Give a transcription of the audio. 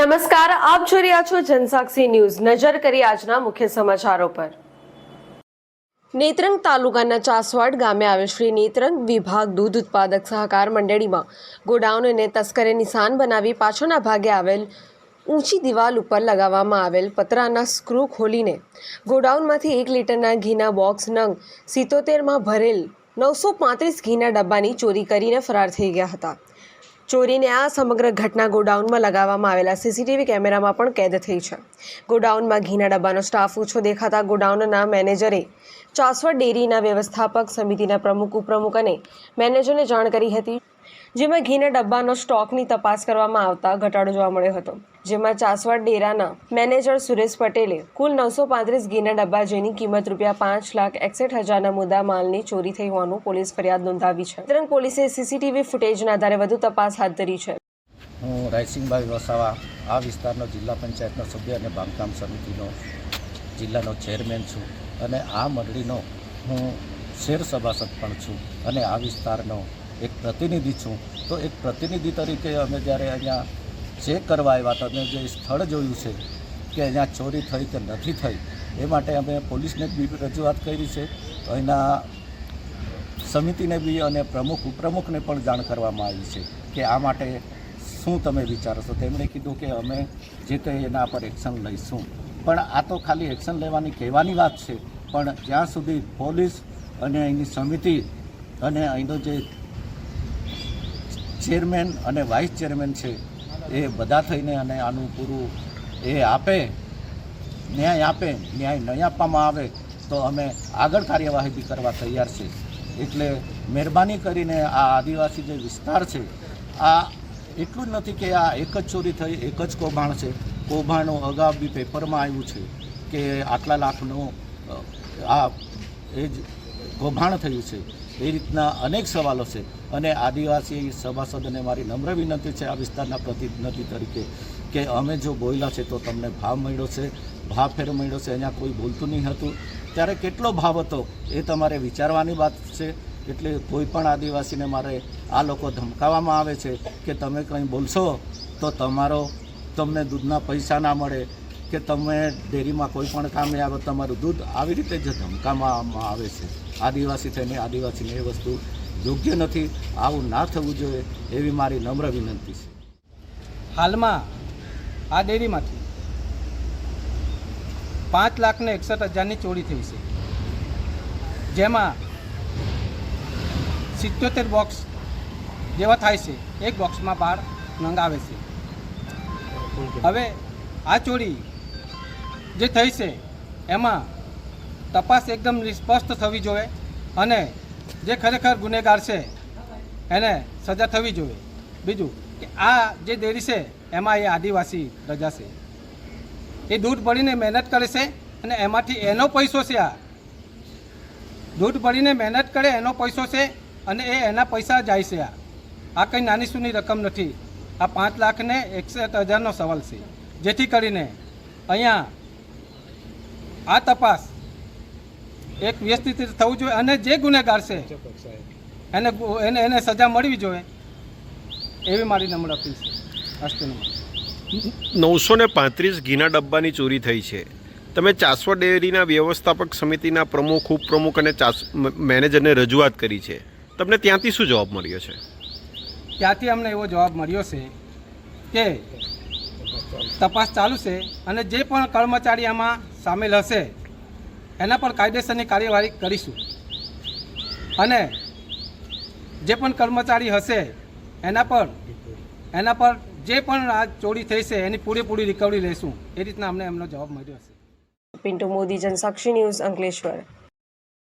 નમસ્કાર, આપ જોઈ રહ્યા છો જનસાક્ષી ન્યૂઝ. નજર કરી આજના મુખ્ય સમાચારો પર. નેત્રંગ તાલુકાના ચાસવાડ ગામે આવેલ શ્રી નેત્રંગ વિભાગ દૂધ ઉત્પાદક સહકાર મંડળીમાં ગોડાઉનને તસ્કરે નિશાન બનાવી પાછળના ભાગે આવેલ ઊંચી દિવાલ ઉપર લગાવવામાં આવેલ પતરાના સ્ક્રૂ ખોલીને ગોડાઉનમાંથી એક લીટરના ઘીના બોક્સ નંગ સિત્તોતેરમાં ભરેલ નવસો પાંત્રીસ ઘીના ડબ્બાની ચોરી કરીને ફરાર થઈ ગયા હતા. ચોરીને આ સમગ્ર ઘટના ગોડાઉનમાં લગાવવામાં આવેલા સીસીટીવી કેમેરામાં પણ કેદ થઈ છે. ગોડાઉનમાં ઘીના ડબ્બાનો સ્ટાફ ઓછો દેખાતા ગોડાઉનના મેનેજરે ચાસવડ ડેરીના વ્યવસ્થાપક સમિતિના પ્રમુખ, ઉપપ્રમુખ અને મેનેજરને જાણ કરી હતી. જેમાં ઘીના ડબ્બાનો સ્ટોકની તપાસ કરવામાં આવતા ઘટાડો જોવા મળ્યો હતો. જેમાં ચાસવાડ ડેરાના મેનેજર સુરેશ પટેલે કુલ નવસો પાંત્રીસ ઘીના ડબ્બા જેની કિંમત રૂપિયા પાંચ લાખ એકસઠ હજારના મુદ્દા માલની ચોરી થઈ હોવાનું પોલીસ ફરિયાદ નોંધાવી છે. તરંગ પોલીસે સીસીટીવી ફૂટેજના આધારે વધુ તપાસ હાથ ધરી છે. હું રાયસિંહભાઈ વસાવા આ વિસ્તારનો જિલ્લા પંચાયતનો સભ્ય અને બાંધકામ સમિતિનો જિલ્લાનો ચેરમેન છું અને આ મંડળીનો હું શેર સભાસદ પણ છું અને આ વિસ્તારનો એક પ્રતિનિધિ છું. તો એક પ્રતિનિધિ તરીકે અમે જ્યારે અહીંયા ચેક કરવા આવ્યા તમે જે સ્થળ જોયું છે કે અહીંયા ચોરી થઈ કે નથી થઈ, એ માટે અમે પોલીસને બી રજૂઆત કરી છે. અહીંના સમિતિને બી અને પ્રમુખ ઉપપ્રમુખને પણ જાણ કરવામાં આવી છે કે આ માટે શું તમે વિચારો છો તેમણે કીધું કે અમે જે તે એના પર એક્શન લઈશું. પણ આ તો ખાલી એક્શન લેવાની કહેવાની વાત છે. પણ જ્યાં સુધી પોલીસ અને અહીંની સમિતિ અને અહીંનો જે ચેરમેન અને વાઇસ ચેરમેન છે, એ બધા થઈને અને આનું પૂરું એ આપે, ન્યાય આપે, ન્યાય નહીં આપવામાં આવે તો અમે આગળ કાર્યવાહી બી કરવા તૈયાર છે. એટલે મહેરબાની કરીને આ આદિવાસી જે વિસ્તાર છે, આ એટલું જ નથી કે આ એક જ ચોરી થઈ, એક જ કૌભાંડ છે. કૌભાંડનું અગાઉ બી પેપરમાં આવ્યું છે કે આટલા લાખનું આ એ જ કૌભાંડ થયું છે. એ રીતના અનેક સવાલો છે. અને આદિવાસી સભાસદોને મારી નમ્ર વિનંતી છે આ વિસ્તારના પ્રતિનિધિ તરીકે કે અમે જો બોલ્યા છે તો તમને ભાવ મળ્યો છે ભાવ ફેર મળ્યો છે, અહીંયા કોઈ બોલતું નહીં હતું. ત્યારે કેટલો ભાવ હતો એ તમારે વિચારવાની વાત છે. એટલે કોઈ પણ આદિવાસીને મારે આ લોકો ધમકાવવામાં આવે છે કે તમે કંઈ બોલશો તો તમારો તમને દૂધના પૈસા ના મળે કે તમે ડેરીમાં કોઈ પણ કામે આવે, તમારું દૂધ આવી રીતે જ ધમકાવવામાં આવે છે. આદિવાસી થઈને આદિવાસીને એ વસ્તુ યોગ્ય નથી, આવું ના થવું જોઈએ એવી મારી નમ્ર વિનંતી છે. હાલમાં આ ડેરીમાંથી પાંચ લાખને એકસઠ હજારની ચોરી થઈ છે. જેમાં સિત્યોતેર બોક્સ જેવા થાય છે. એક બોક્સમાં બાર નંગ છે. હવે આ ચોરી જે થઈ છે, એમાં તપાસ એકદમ નિષ્પષ્ટ થવી જોઈએ અને જે ખરેખર ગુનેગાર છે, એને સજા થવી જોઈએ. બીજું કે આ જે ડેરી છે, એમાં એ આદિવાસી પ્રજા છે. એ દૂધ ભરીને મહેનત કરે છે અને એમાંથી એનો પૈસો છે આ. દૂધ ભરીને મહેનત કરે, એનો પૈસો છે અને એ એના પૈસા જાય છે આ. આ કંઈ નાની સૂની રકમ નથી. આ પાંચ લાખને એકસઠ હજારનો સવાલ છે. જેથી કરીને અહીંયા આ તપાસ એક વ્યસ્તિત રીતે થવું જોઈએ અને જે ગુનેગાર છે એને એને એને સજા મળવી જોઈએ એવી મારી નમ્ર અપીલ છે. અસ્તુ નવસો ને પાંત્રીસ ઘીના ડબ્બાની ચોરી થઈ છે. તમે ચાસવા ડેરીના વ્યવસ્થાપક સમિતિના પ્રમુખ ઉપપ્રમુખ અને ચાસ મેનેજરને રજૂઆત કરી છે. તમને ત્યાંથી શું જવાબ મળ્યો છે? ત્યાંથી અમને એવો જવાબ મળ્યો છે કે તપાસ ચાલુ છે અને જે પણ કર્મચારી આમાં સામેલ હશે, એના પર કાયદેસરની કાર્યવાહી કરીશું. અને જે પણ કર્મચારી હશે, એના પર એના પર જે પણ આ ચોરી થઈ છે, એની પૂરેપૂરી રિકવરી લેશું. એ રીતના અમને એમનો જવાબ મળ્યો છે પિન્ટુ મોદી, જનસાક્ષી ન્યૂઝ અંકલેશ્વર.